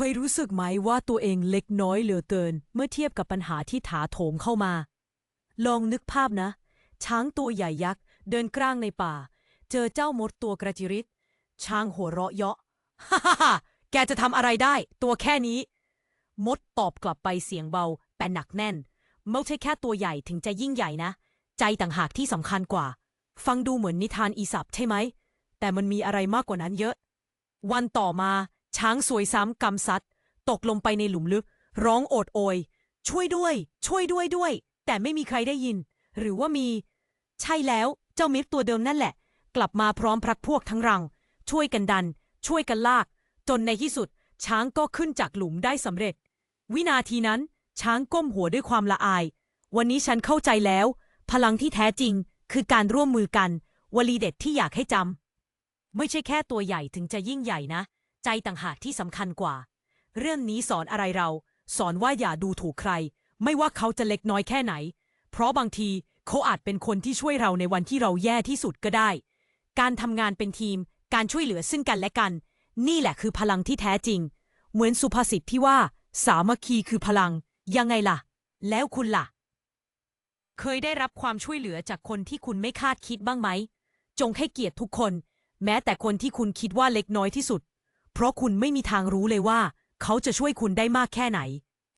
เคยรู้สึกไหมว่าตัวเองเล็กน้อยเหลือเกิน เมื่อเทียบกับปัญหาที่ถาโถมเข้ามา ลองนึกภาพนะ ช้างตัวใหญ่ยักษ์ เดินกลางในป่า เจอเจ้ามดตัวกระจิริดช้างหัวเราะเยาะฮ่าฮ่าฮ่าแกจะทำอะไรได้ ตัวแค่นี้ มดตอบกลับไปเสียงเบา แต่หนักแน่นไม่ใช่แค่ตัวใหญ่ถึงจะยิ่งใหญ่นะ ใจต่างหากที่สำคัญกว่า ฟังดูเหมือนนิทานอีสับใช่ไหม แต่มันมีอะไรมากกว่านั้นเยอะ วันต่อมา ช้างสวยซ้ำกำซัด ตกลงไปในหลุมลึก ร้องโอดโอย ช่วยด้วย ช่วยด้วยด้วย แต่ไม่มีใครได้ยิน หรือว่ามี ใช่แล้วเจ้ามิตรตัวเดิมนั่นแหละ กลับมาพร้อมพรักพวกทั้งรัง ช่วยกันดัน ช่วยกันลาก จนในที่สุด ช้างก็ขึ้นจากหลุมได้สำเร็จ วินาทีนั้น ช้างก้มหัวด้วยความละอาย วันนี้ฉันเข้าใจแล้ว พลังที่แท้จริงคือการร่วมมือกัน วลีเด็ดที่อยากให้จำไม่ใช่แค่ตัวใหญ่ถึงจะยิ่งใหญ่นะ ใจต่างหากที่สำคัญกว่า เรื่องนี้สอนอะไรเรา สอนว่าอย่าดูถูกใคร ไม่ว่าเขาจะเล็กน้อยแค่ไหน เพราะบางทีเขาอาจเป็นคนที่ช่วยเราในวันที่เราแย่ที่สุดก็ได้ การทำงานเป็นทีม การช่วยเหลือซึ่งกันและกัน นี่แหละคือพลังที่แท้จริง เหมือนสุภาษิตที่ว่า สามัคคีคือพลัง ยังไงล่ะ แล้วคุณล่ะ เคยได้รับความช่วยเหลือจากคนที่คุณไม่คาดคิดบ้างไหม จงให้เกียรติทุกคน แม้แต่คนที่คุณคิดว่าเล็กน้อยที่สุด เพราะคุณไม่มีทางรู้เลยว่า เขาจะช่วยคุณได้มากแค่ไหน